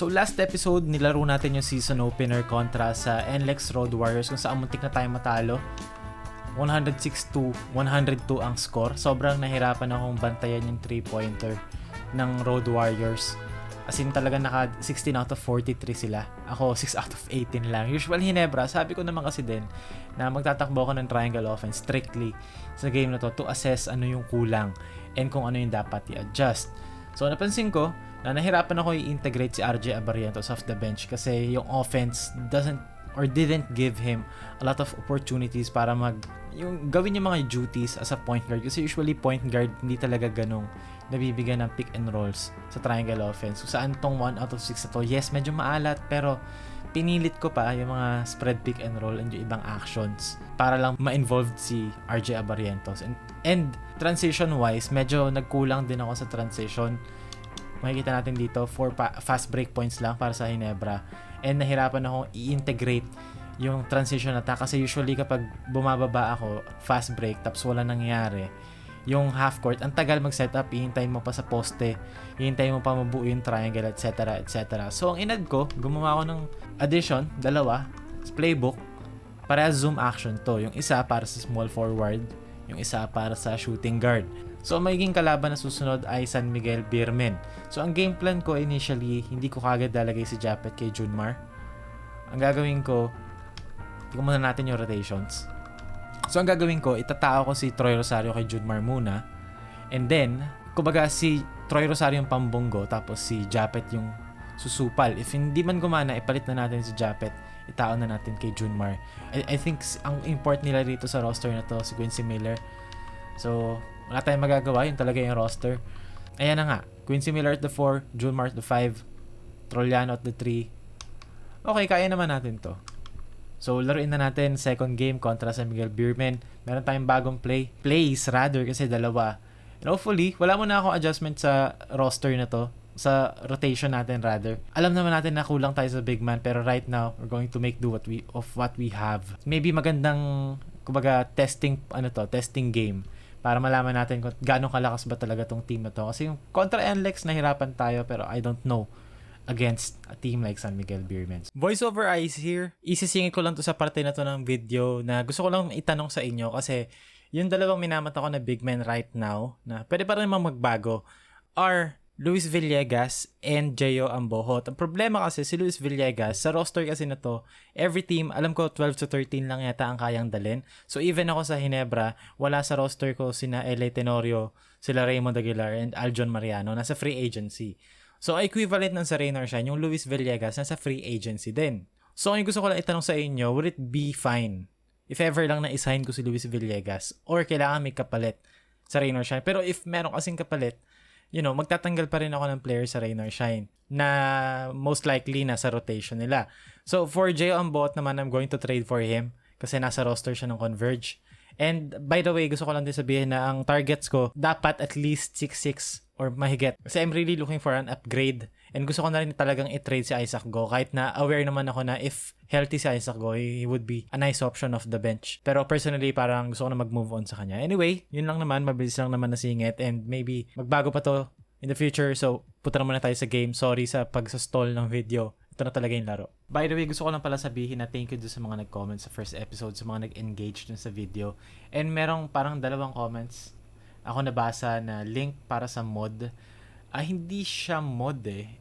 So last episode, nilaro natin yung season opener kontra sa NLEX Road Warriors kung saan muntik na tayo matalo. 106 102 ang score. Sobrang nahirapan akong bantayan yung 3-pointer ng Road Warriors. As in talaga naka 16 out of 43 sila. Ako 6 out of 18 lang. Usual Hinebra, sabi ko naman kasi din na magtatakbo ako ng triangle offense strictly sa game na to to assess ano yung kulang and kung ano yung dapat i-adjust. So napansin ko na nahirapan ako i-integrate si RJ Abarientos off the bench kasi yung offense doesn't or didn't give him a lot of opportunities para mag yung gawin yung mga duties as a point guard kasi usually point guard hindi talaga ganong nabibigyan ng pick and rolls sa triangle offense. So, saan tong 1 out of 6 na to? Yes, medyo maalat pero pinilit ko pa yung mga spread pick and roll and yung ibang actions para lang ma-involved si RJ Abarientos. And, and transition wise, medyo nagkulang din ako sa transition. Makikita natin dito, 4 pa- fast break points lang para sa Hinebra. And nahirapan akong i-integrate yung transition attack kasi usually kapag bumababa ako, fast break, tapos wala nangyayari, yung half court, ang tagal mag-setup, hihintayin mo pa sa poste, hihintayin mo pa mabuo yung triangle, etc. etc. So, ang inad ko, gumawa ako ng addition, dalawa, playbook, para zoom action to. Yung isa para sa small forward, yung isa para sa shooting guard. So, ang magiging kalaban na susunod ay San Miguel Birmen. So, ang game plan ko initially, hindi ko kagad lalagay si Japet kay Junmar. Ang gagawin ko, tingnan muna natin yung rotations. So, ang gagawin ko, itatao ko si Troy Rosario kay Junmar muna. And then, kumbaga si Troy Rosario yung pambonggo, tapos si Japet yung susupal. If hindi man gumana, ipalit na natin si Japet, itao na natin kay Junmar. I, I think ang import nila dito sa roster na to, si Quincy Miller. So, wala tayong magagawa, yun talaga yung roster. Ayan na nga, Quincy Miller at the 4, Junmar at the 5, Trolliano at the 3. Okay, kaya naman natin to. So, laruin na natin second game kontra sa Miguel Beerman. Meron tayong bagong play. Plays, rather, kasi dalawa. And hopefully, wala muna akong adjustment sa roster na to. Sa rotation natin, rather. Alam naman natin na kulang tayo sa big man, pero right now, we're going to make do what we, of what we have. Maybe magandang, kumbaga, testing, ano to, testing game para malaman natin kung gaano kalakas ba talaga tong team na to. Kasi yung kontra NLEX, nahirapan tayo, pero I don't know against a team like San Miguel Beermen. Voice over eyes here. Isisingit ko lang to sa parte na to ng video na gusto ko lang itanong sa inyo kasi yung dalawang minamata ko na big men right now na pwede pa rin magbago are Luis Villegas and Jeyo Ambohot. Ang problema kasi si Luis Villegas, sa roster kasi na to, every team, alam ko 12 to 13 lang yata ang kayang dalin. So even ako sa Hinebra, wala sa roster ko sina L.A. Tenorio, sila Raymond Aguilar, and Aljon Mariano, nasa free agency. So, equivalent ng sa Rain or Shine, yung Luis Villegas nasa free agency din. So, yung gusto ko lang itanong sa inyo, would it be fine if ever lang na-assign ko si Luis Villegas or kailangan may kapalit sa Rain or Shine? Pero if meron kasing kapalit, you know, magtatanggal pa rin ako ng player sa Rain or Shine na most likely nasa rotation nila. So, for J. Ambot naman, I'm going to trade for him kasi nasa roster siya ng Converge. And by the way, gusto ko lang din sabihin na ang targets ko dapat at least 6'6 or mahigit. Kasi I'm really looking for an upgrade. And gusto ko na rin talagang i-trade si Isaac Go kahit na aware naman ako na if healthy si Isaac Go, he would be a nice option off the bench. Pero personally, parang gusto ko na mag-move on sa kanya. Anyway, yun lang naman. Mabilis lang naman na singit. And maybe magbago pa to in the future. So, punta na muna tayo sa game. Sorry sa pag-stall ng video. Ito na talaga yung laro. By the way, gusto ko lang pala sabihin na thank you doon sa mga nag-comment sa first episode, sa mga nag-engage dun sa video. And merong parang dalawang comments ako nabasa na link para sa mod. Ah, hindi siya mod eh.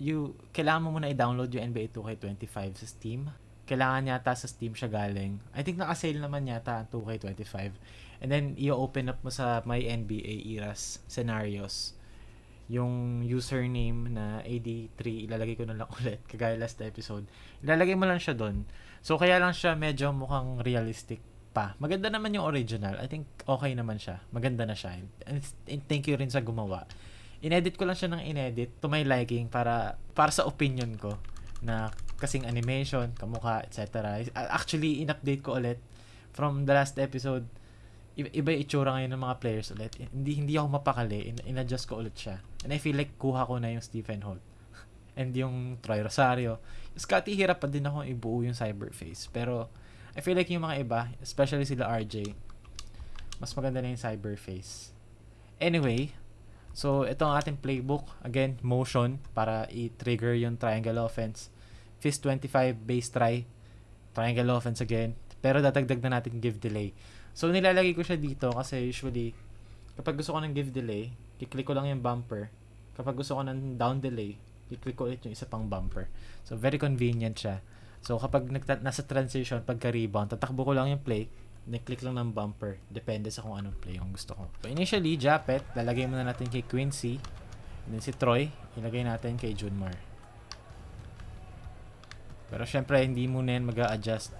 You, kailangan mo muna i-download yung NBA 2K25 sa Steam. Kailangan yata sa Steam siya galing. I think naka-sale naman yata ang 2K25. And then, i-open up mo sa My NBA Eras scenarios yung username na AD3, ilalagay ko na lang ulit, kagaya last episode. Ilalagay mo lang siya doon. So, kaya lang siya medyo mukhang realistic pa. Maganda naman yung original. I think okay naman siya. Maganda na siya. And, and thank you rin sa gumawa. Inedit ko lang siya ng inedit to my liking para para sa opinion ko na kasing animation, kamukha, etc. Actually, in-update ko ulit from the last episode. Iba, yung itsura ngayon ng mga players ulit. Hindi hindi ako mapakali. In, in-adjust ko ulit siya. And I feel like kuha ko na yung Stephen Holt. And yung Troy Rosario. Scotty, hirap pa din ako ibuo yung cyberface. Pero, I feel like yung mga iba, especially sila RJ, mas maganda na yung cyberface. Anyway, So, ito ang ating playbook. Again, motion para i-trigger yung triangle offense. Fist 25, base try. Triangle offense again. Pero dadagdag na natin give delay. So, nilalagay ko siya dito kasi usually, kapag gusto ko ng give delay, kiklik ko lang yung bumper. Kapag gusto ko ng down delay, kiklik ko ulit yung isa pang bumper. So, very convenient siya. So, kapag nagta- nasa transition, pagka-rebound, tatakbo ko lang yung play, click lang ng bumper. Depende sa kung anong play yung gusto ko. So, initially, Japet, lalagay muna natin kay Quincy. And then si Troy, ilagay natin kay Junmar. Pero syempre, hindi muna yan mag adjust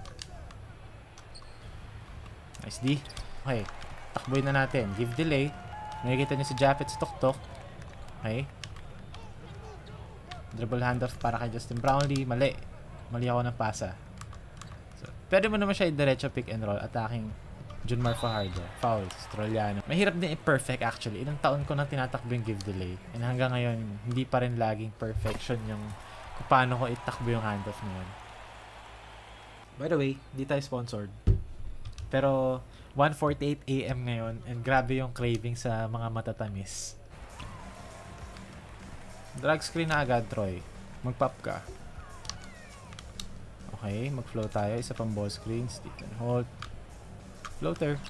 Nice D. Okay. Takboy na natin. Give delay. Nakikita niyo si Japet sa tuktok. Okay. Dribble handoff para kay Justin Brownlee. Mali. Mali ako ng pasa. So, pwede mo naman siya i-diretso pick and roll. Attacking Junmar Fajardo. Foul. Strollano. Mahirap din i-perfect actually. Ilang taon ko na tinatakbo yung give delay. And hanggang ngayon, hindi pa rin laging perfection yung kung paano ko itakbo yung handoff na yun. By the way, hindi tayo sponsored. Pero 1.48 a.m. ngayon and grabe yung craving sa mga matatamis. Drag screen na agad, Troy. Mag-pop ka. Okay, mag-flow tayo. Isa pang ball screen. Stick and hold. Floater.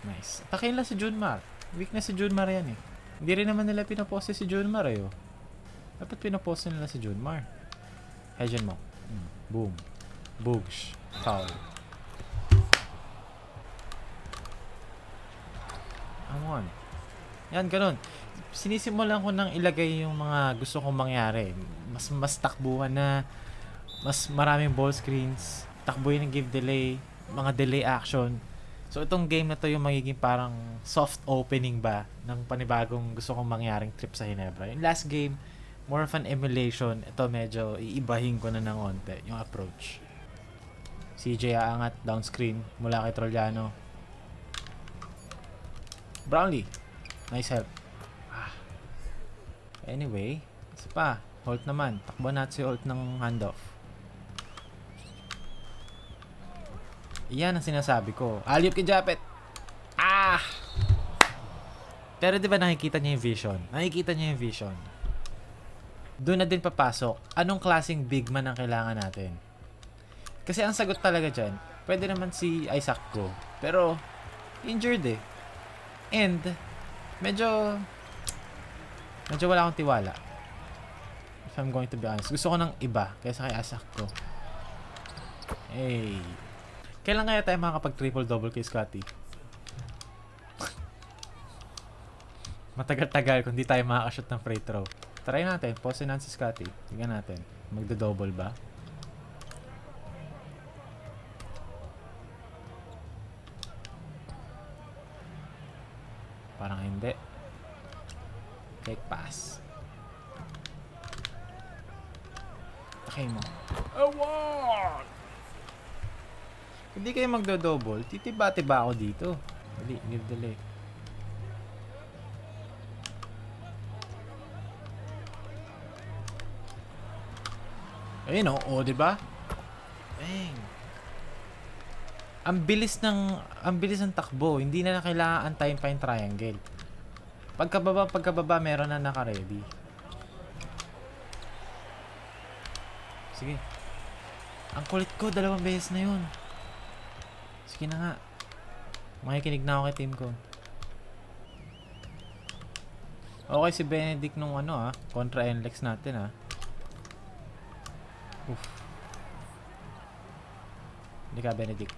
Nice. Atakin lang si Junmar. Weak na si Junmar yan eh. Hindi rin naman nila pinapose si Junmar eh. Oh. Dapat pinapose nila si Junmar. Hedgen mo. Mm. Boom. Boogs. Foul. Come on. Yan, ganun. Sinisimulan ko nang ilagay yung mga gusto kong mangyari. Mas mas takbuhan na, mas maraming ball screens, takbuhin ng give delay, mga delay action. So itong game na to yung magiging parang soft opening ba ng panibagong gusto kong mangyaring trip sa Hinebra. Yung last game, more of an emulation. Ito medyo iibahin ko na ng onte yung approach. CJ aangat down screen mula kay Trollano. Brownlee. Nice help. Ah. Anyway, isa pa. Holt naman. Takbo natin si Holt ng handoff. Iyan ang sinasabi ko. Aliyop kay Japet. Ah! Pero di ba nakikita niya yung vision? Nakikita niya yung vision. Doon na din papasok. Anong klaseng big man ang kailangan natin? Kasi ang sagot talaga dyan, pwede naman si Isaac Go. Pero, injured eh. And, medyo, medyo wala akong tiwala. If I'm going to be honest. Gusto ko ng iba kaysa kay Isaac Go. Hey. Kailan kaya tayo makakapag triple double kay Scotty? Matagal-tagal kung di tayo makakashoot ng free throw. Try natin. Pause natin si Scotty. Tingnan natin. Magdo-double ba? Parang hindi. Take pass. Okay mo. Award! Hindi kayo magdo-double, titiba-tiba ako dito. Dali, give delay. Ayun oh, oh, di ba? Bang. Ang bilis ng ang bilis ng takbo, hindi na, na kailangan antayin pa yung triangle. Pagkababa, pagkababa meron na naka-ready. Sige. Ang kulit ko, dalawang beses na yun. Sige na nga. Makikinig na ako kay team ko. Okay si Benedict nung ano ah, kontra NLEX natin ah. Oof. Hindi ka Benedict.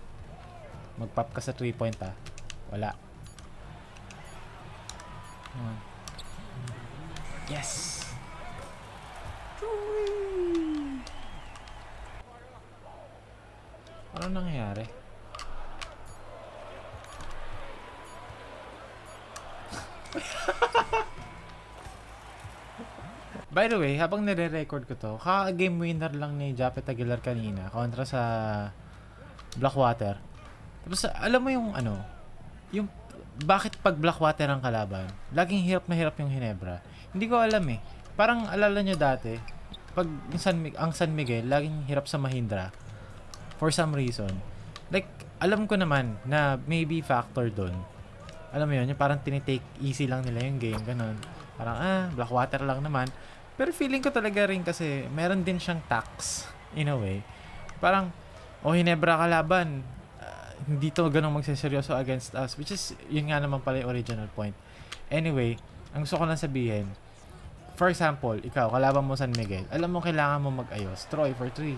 Mag-pop ka sa 3 point ah. Wala. Yes! Ano nangyayari? By the way, habang nire-record ko to, kaka-game winner lang ni Japet Aguilar kanina kontra sa Blackwater. Tapos alam mo yung ano, yung bakit pag Blackwater ang kalaban, laging hirap na hirap yung Hinebra. Hindi ko alam eh. Parang alala nyo dati, pag San, ang San Miguel, laging hirap sa Mahindra. For some reason. Like, alam ko naman na maybe factor doon. Alam mo yun, yung parang tinitake easy lang nila yung game, ganun. Parang, ah, Blackwater lang naman. Pero feeling ko talaga rin kasi meron din siyang tax, in a way. Parang, oh, Hinebra kalaban. Ah, hindi to ganun magseseryoso against us. Which is, yun nga naman pala yung original point. Anyway, ang gusto ko lang sabihin, for example, ikaw, kalaban mo San Miguel, alam mo kailangan mo mag-ayos. Troy for 3.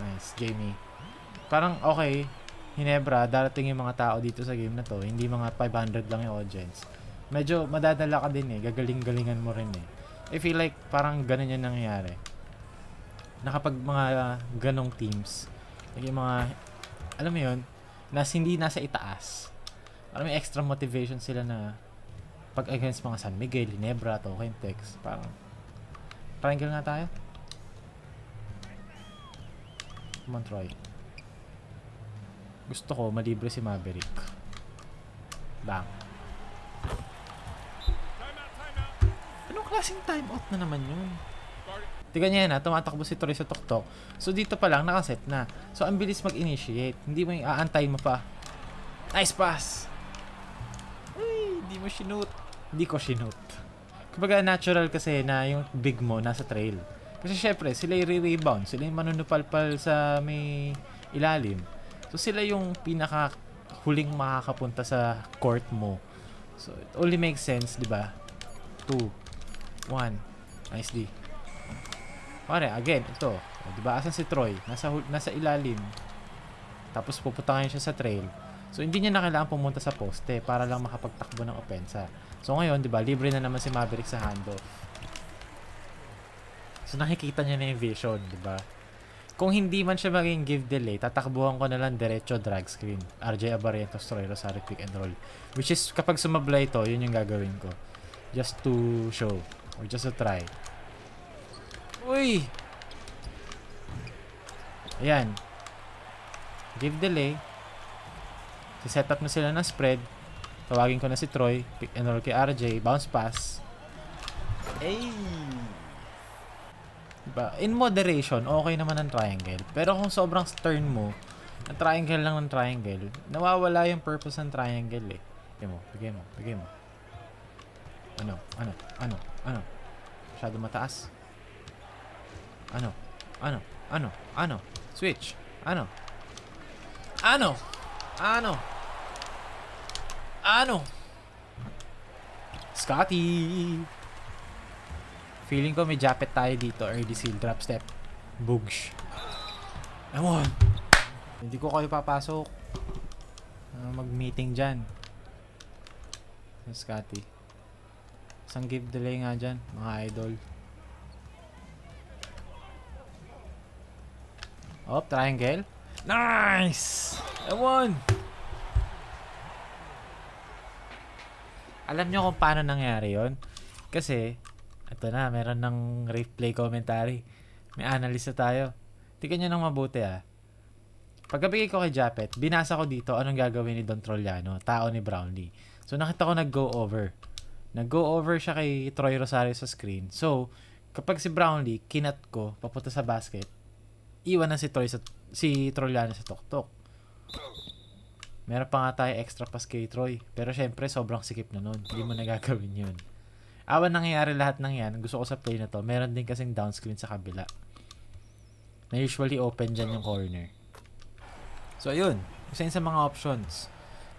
Nice, Jamie. Parang, okay, Hinebra, darating yung mga tao dito sa game na to, hindi mga 500 lang yung audience. Medyo madadala ka din eh, gagaling-galingan mo rin eh. I feel like parang ganun yung nangyayari. Nakapag mga ganong teams, yung mga, alam mo yun, nas hindi nasa itaas. Parang may extra motivation sila na pag against mga San Miguel, Ginebra, Token Tex, parang triangle nga tayo. Come on, Troy. Gusto ko malibre si Maverick. Bang. Anong klaseng timeout na naman yun? Tingnan niya yan ha, tumatakbo si Troy sa tuktok. So dito pa lang, nakaset na. So ang bilis mag-initiate. Hindi mo yung aantayin mo pa. Nice pass! Uy, hindi mo sinut. Hindi ko sinut. Kumbaga natural kasi na yung big mo nasa trail. Kasi syempre, sila yung re-rebound. Sila yung manunupalpal sa may ilalim. So sila yung pinaka huling makakapunta sa court mo. So it only makes sense, di ba? 2 1 Nice D. Pare, again, ito. O, di ba? Asan si Troy? Nasa, nasa ilalim. Tapos pupunta ngayon siya sa trail. So hindi niya na kailangan pumunta sa poste para lang makapagtakbo ng opensa. So ngayon, di ba, libre na naman si Maverick sa handoff. So nakikita niya na yung vision, di ba? Kung hindi man siya maging give delay, tatakbuhan ko na lang diretso drag screen. RJ Abarrientos, Troy Rosario, pick and roll. Which is, kapag sumablay ito, yun yung gagawin ko. Just to show. Or just to try. Uy! Ayan. Give delay. Si-set up na sila ng spread. Tawagin ko na si Troy. Pick and roll kay RJ. Bounce pass. Ay! Diba? In moderation, okay naman ang triangle. Pero kung sobrang stern mo, ang triangle lang ng triangle, nawawala yung purpose ng triangle eh. Bigay mo, bigay mo, bigay mo. Ano, ano, ano, ano. Masyado mataas. Ano, ano, ano, ano. Switch. Ano. Ano. Ano. Ano. Scotty. Feeling ko may japet tayo dito. Early seal drop step. Boogs. Ewan. Hindi ko kayo papasok. Ah, mag-meeting dyan. Scotty. Isang give delay nga dyan, mga idol. Oh, triangle. Nice! Ewan! Alam nyo kung paano nangyari yon Kasi, ito na, meron ng replay commentary. May analyst na tayo. Tingnan nyo nang mabuti ah. Pagkabigay ko kay Japet, binasa ko dito anong gagawin ni Don Trollano, tao ni Brownlee. So nakita ko nag-go over. Nag-go over siya kay Troy Rosario sa screen. So, kapag si Brownlee, kinat ko, papunta sa basket, iwan na si Troy sa, si Trollano sa tuktok. Meron pa nga tayo extra pass kay Troy. Pero syempre, sobrang sikip na nun. Hindi mo nagagawin yun. Awan nangyayari lahat ng yan. Gusto ko sa play na to. Meron din kasing down screen sa kabila. Na usually open dyan yung corner. So, ayun. Isa sa mga options.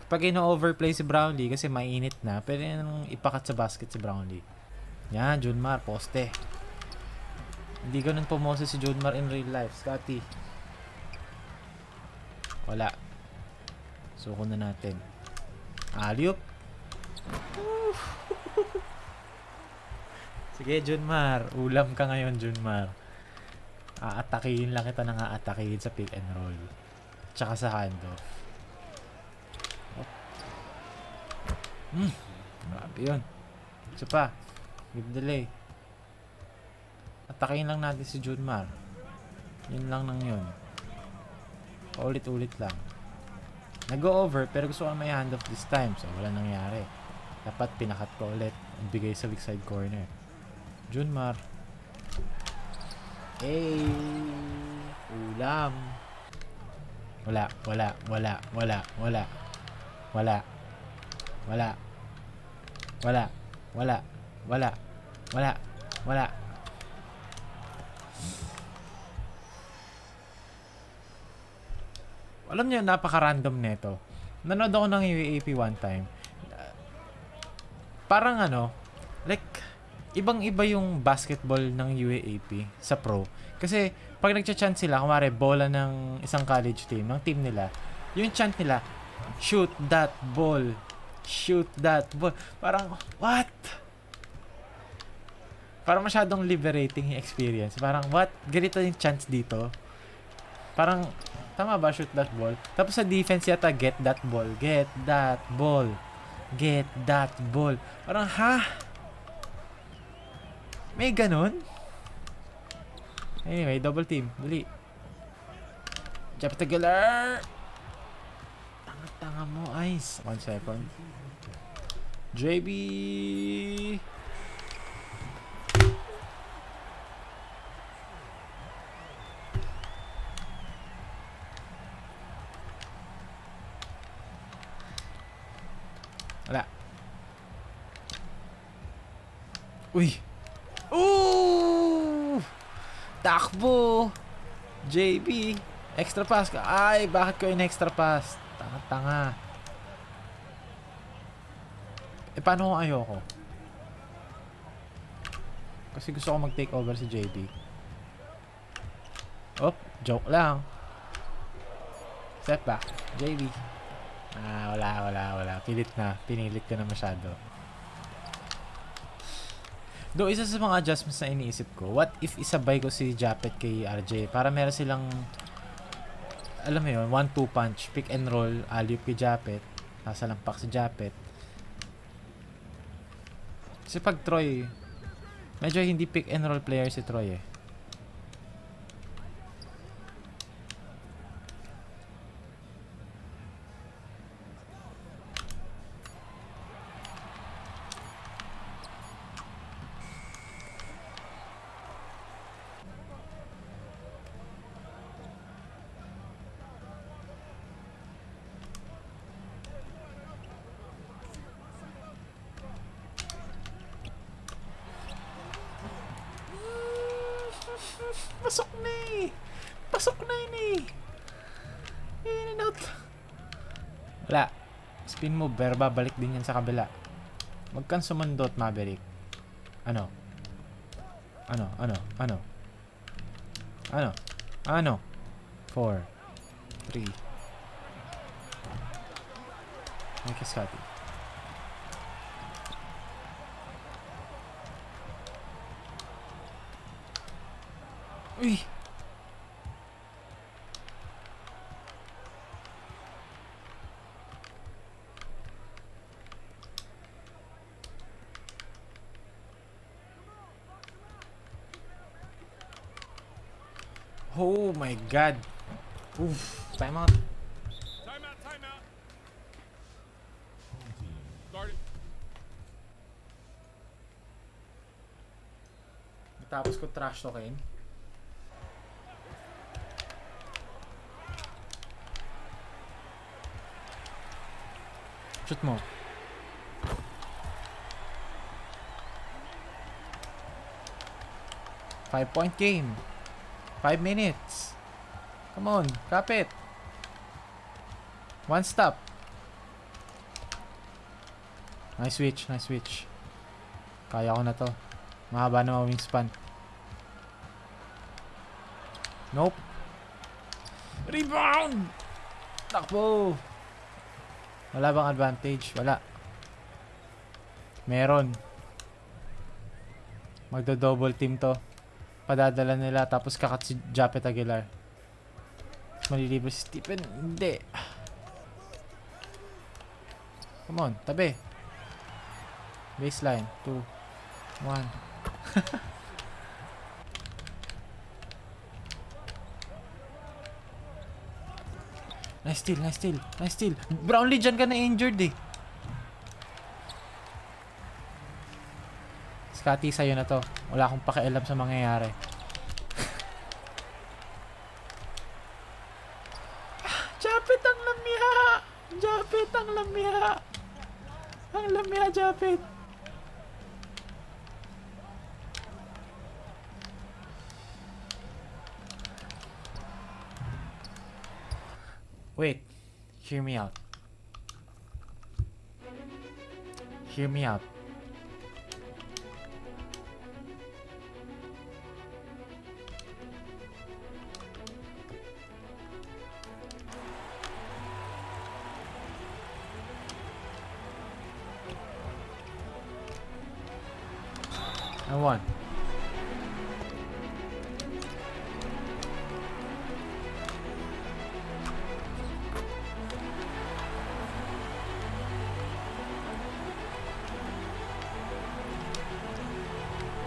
Kapag ino-overplay si Brownlee kasi mainit na, pwede nang ipakat sa basket si Brownlee. Yan, Junmar, poste. Hindi ganun pumose si Junmar in real life, Scotty. Wala. Suko na natin. Aliop. Sige, Junmar. Ulam ka ngayon, Junmar. Aatakihin lang kita nang aatakihin sa pick and roll. Tsaka sa handoff. Oh. Hmm. Grabe yun. Isa pa. Give delay. Atakihin lang natin si Junmar. Yun lang nang yun. Paulit-ulit lang. Nag-go over pero gusto ko may handoff this time so wala nangyari. Dapat pinakat ko ulit. Bigay sa weak side corner. Junmar. Hey! Ulam. Wala, wala, wala, wala, wala. Wala. Wala. Wala. Wala. Wala. Wala. Wala. Alam niyo, napaka-random nito. Nanood ako ng UAP one time. Parang ano, like, ibang-iba yung basketball ng UAAP sa pro. Kasi, pag nagcha-chant sila, kumare, bola ng isang college team, ng team nila, yung chant nila, shoot that ball. Shoot that ball. Parang, what? Parang masyadong liberating yung experience. Parang, what? Ganito yung chants dito. Parang, tama ba, shoot that ball? Tapos sa defense yata, get that ball. Get that ball. Get that ball. Parang, ha? May ganun? Anyway, double team. Dali. Jump Tagalar! Tanga-tanga mo, Ice. One second. JB! Wala. Uy! Ooh! Takbo! JB! Extra pass ka. Ay, bakit ko in extra pass? Tanga-tanga. Eh, paano kung ayoko? Kasi gusto ko mag-take over si JB. Oh, joke lang. Step. JB. Ah, wala, wala, wala. Pilit na. Pinilit ko na masyado. Do isa sa mga adjustments na iniisip ko, what if isabay ko si Japet kay RJ para meron silang alam mo yun, one two punch, pick and roll, alley kay Japet, nasa lampak si Japet. Kasi pag Troy, medyo hindi pick and roll player si Troy eh. Pasok na eh. Pasok na yun eh. In and out. Wala. Spin move, pero babalik din yan sa kabila. Huwag kang sumundot, Maverick. Ano? Ano? Ano? Ano? Ano? Ano? 4 3 May kaskati. Uy! Oh god. Oof. Time out. Timeout. Guard it. Tapos ko trash talkin. Shoot mo. Five point game. Five minutes. Come on, kapit. One stop. Nice switch, nice switch. Kaya ko na to. Mahaba na wingspan. Nope. Rebound! Takbo! Wala bang advantage? Wala. Meron. Magdo-double team to. Padadala nila tapos kakat si Japet Aguilar. Malilibre si Stephen. Hindi. Come on, tabi. Baseline. 2, 1. Nice steal, nice steal, nice steal. Brownlee, dyan ka na injured eh. Scotty, sa'yo na to. Wala akong pakialam sa mangyayari. I won.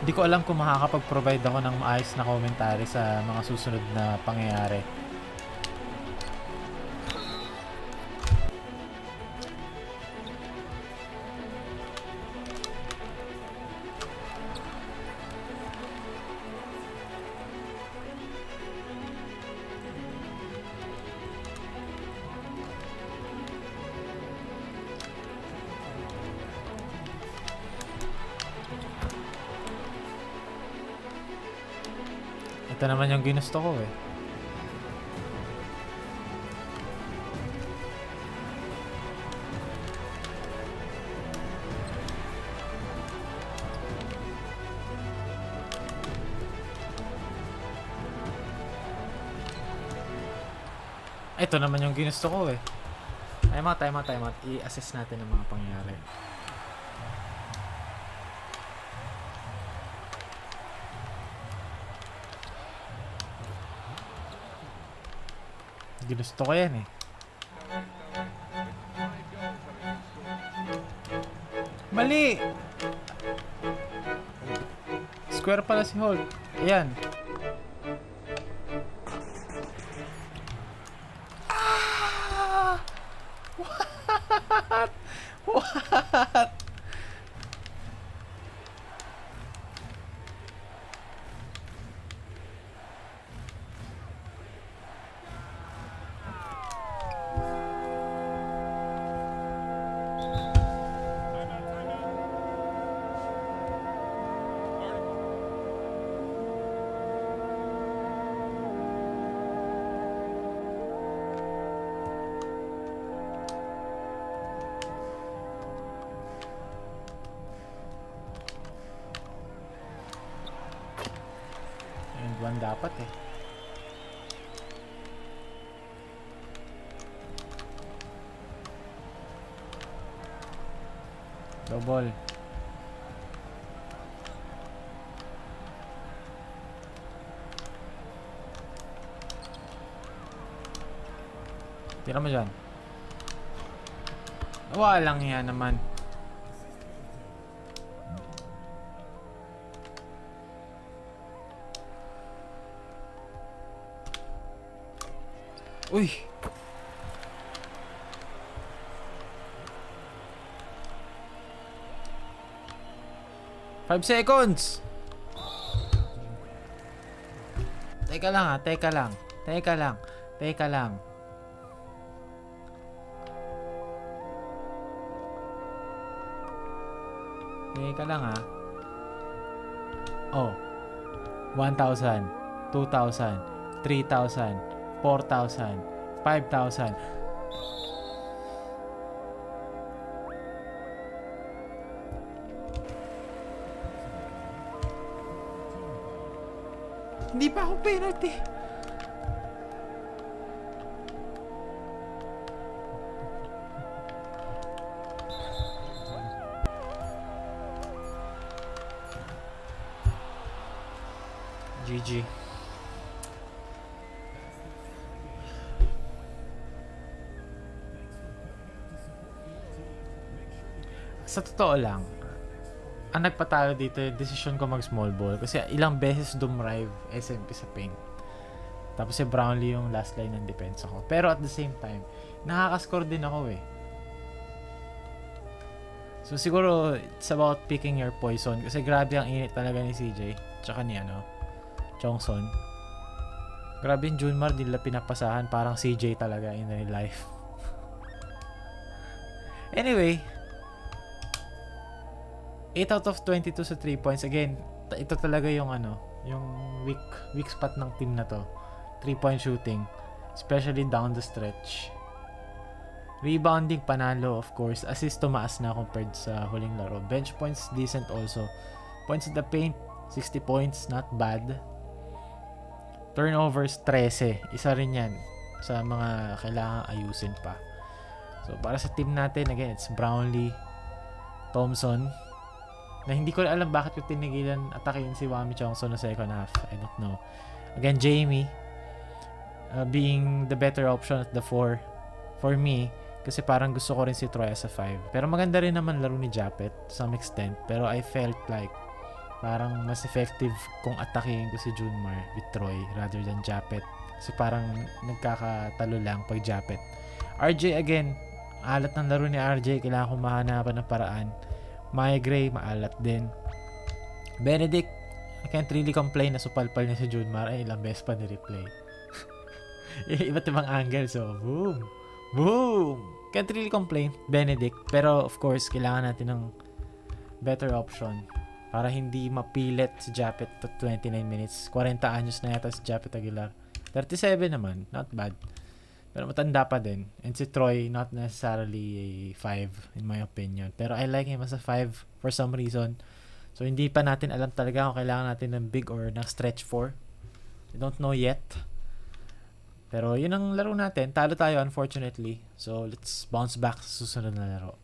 Hindi ko alam kung makakapag-provide ako ng maayos na commentary sa mga susunod na pangyayari. Ito naman yung ginusto ko eh. Ito naman yung ginusto ko eh. Time out, time out, time out. I-assess natin ang mga pangyayari. Ginusto ko yan eh. Mali! Square pala si Hulk. Ayan. 1 dapat eh. Double. Tira mo dyan. Walang yan naman. Uy! Five seconds! Teka lang ha, teka lang. Teka lang. Teka lang. Teka lang ha. Oh. 1,000, 2,000, 3,000, 4,000, 5,000. Hindi pa ako penalty. GG. Sa totoo lang, ang nagpatalo dito, yung decision ko mag small ball kasi ilang beses dumrive SMP sa ping. Tapos si Brownlee yung last line ng depensa ko. Pero at the same time, nakakascore din ako eh. So siguro it's about picking your poison kasi grabe ang init talaga ni CJ tsaka ni ano, Chongson. Grabe yung Junmar, di nila pinapasahan parang CJ talaga in real life. anyway, 8 out of 22 sa 3 points. Again, ito talaga yung ano, yung weak weak spot ng team na to. 3 point shooting, especially down the stretch. Rebounding panalo of course. Assist tumaas na compared sa huling laro. Bench points decent also. Points in the paint 60 points, not bad. Turnovers 13. Isa rin 'yan sa mga kailangan ayusin pa. So para sa team natin again, it's Brownlee, Thompson, na hindi ko alam bakit ko tinigilan atakin si Wami Chongso na second half. I don't know. Again, Jamie uh, being the better option at the 4 for me kasi parang gusto ko rin si Troy as a 5. Pero maganda rin naman laro ni Japet to some extent. Pero I felt like parang mas effective kung atakihin ko si Junmar with Troy rather than Japet. Kasi parang nagkakatalo lang pag Japet. RJ again, alat ng laro ni RJ. Kailangan ko mahanapan ng paraan. Maya Gray, maalat din. Benedict, I can't really complain na supalpal niya si Junmar. Ay, ilang beses pa ni-replay. Iba't ibang angle. So, boom. Boom! Can't really complain. Benedict. Pero, of course, kailangan natin ng better option para hindi mapilit si Japet to 29 minutes. 40 anyos na yata si Japet Aguilar. 37 naman. Not bad. Pero matanda pa din. And si Troy, not necessarily a 5 in my opinion. Pero I like him as a 5 for some reason. So, hindi pa natin alam talaga kung kailangan natin ng big or ng stretch 4. We don't know yet. Pero yun ang laro natin. Talo tayo unfortunately. So, let's bounce back sa susunod na laro.